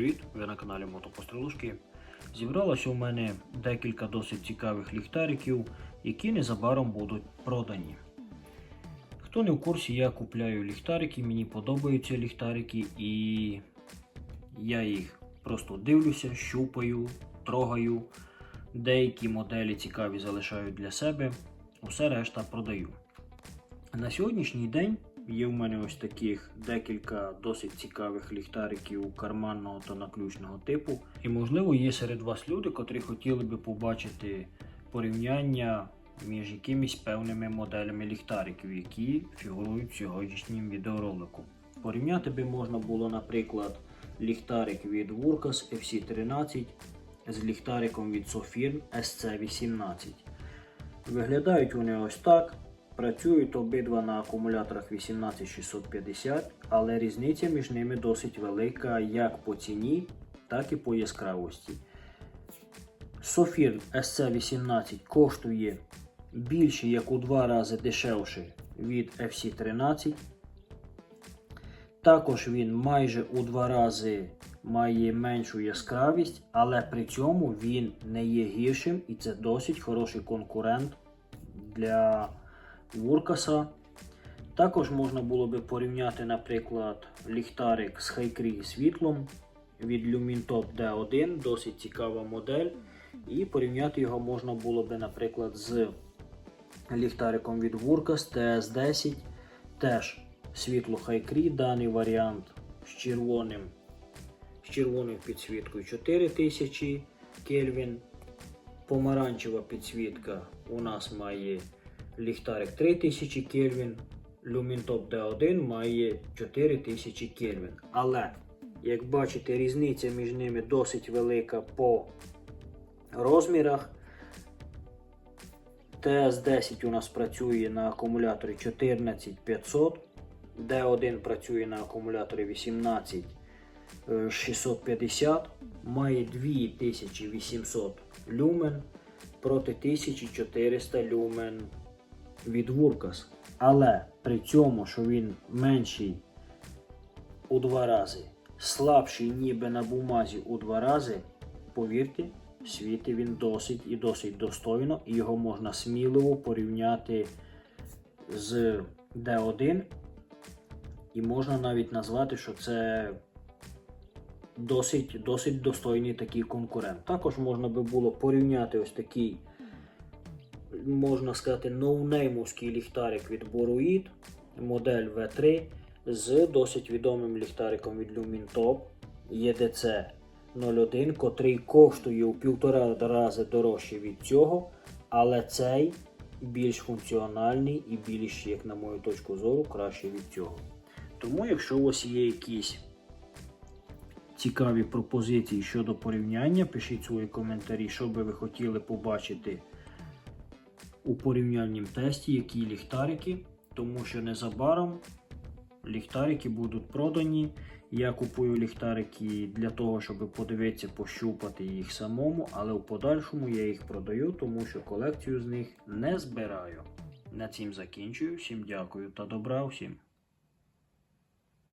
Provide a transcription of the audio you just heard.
привіт! Ви на каналі Мотопострілушки. Зібралося у мене декілька досить цікавих ліхтариків, які незабаром будуть продані. Хто не в курсі, я купляю ліхтарики, мені подобаються ліхтарики і я їх просто дивлюся, щупаю, трогаю. Деякі моделі цікаві залишаю для себе, усе решта продаю. На сьогоднішній день є в мене ось таких декілька досить цікавих ліхтариків карманного та наключного типу. І можливо є серед вас люди, котрі хотіли би побачити порівняння між якимись певними моделями ліхтариків, які фігурують в сьогоднішнім відеоролику. Порівняти би можна було, наприклад, ліхтарик від Wurkas FC13 з ліхтариком від Sofirn SC18. Виглядають вони ось так. Працюють обидва на акумуляторах 18650, але різниця між ними досить велика як по ціні, так і по яскравості. Sofirn SC18 коштує більше як у два рази дешевше від FC13. Також він майже у два рази має меншу яскравість, але при цьому він не є гіршим і це досить хороший конкурент для Вуркаса. Також можна було би порівняти, наприклад, ліхтарик з Хайкрі світлом від Lumintop D1, досить цікава модель. І порівняти його можна було би, наприклад, з ліхтариком від Wurkas TS10. Теж світло Хайкрі, даний варіант з червоним, з червоною підсвіткою 4000 Кельвін. Помаранчева підсвітка у нас має ліхтарик 3000 Кельвін. Lumintop D1 має 4000 Кельвін. Але, як бачите, різниця між ними досить велика по розмірах. TS10 у нас працює на акумуляторі 14500, D1 працює на акумуляторі 18650, має 2800 люмен проти 1400 люмен від Wurkas. Але при цьому, що він менший у два рази, слабший ніби на бумазі у два рази, повірте, світить він досить і досить достойно, і його можна сміливо порівняти з D1. І можна навіть назвати, що це досить, досить достойний такий конкурент. Також можна би було порівняти ось такий, можна сказати, ноунеймовський ліхтарик від Boruid, модель V3 з досить відомим ліхтариком від Lumintop EDC 01, котрий коштує у півтора рази дорожче від цього, але цей більш функціональний і більш, як на мою точку зору, краще від цього. Тому, якщо у вас є якісь цікаві пропозиції щодо порівняння, пишіть свої коментарі, що би ви хотіли побачити у порівняльнім тесті, які ліхтарики, тому що незабаром ліхтарики будуть продані. Я купую ліхтарики для того, щоб подивитися, пощупати їх самому, але в подальшому я їх продаю, тому що колекцію з них не збираю. На цим закінчую. Всім дякую та добра всім.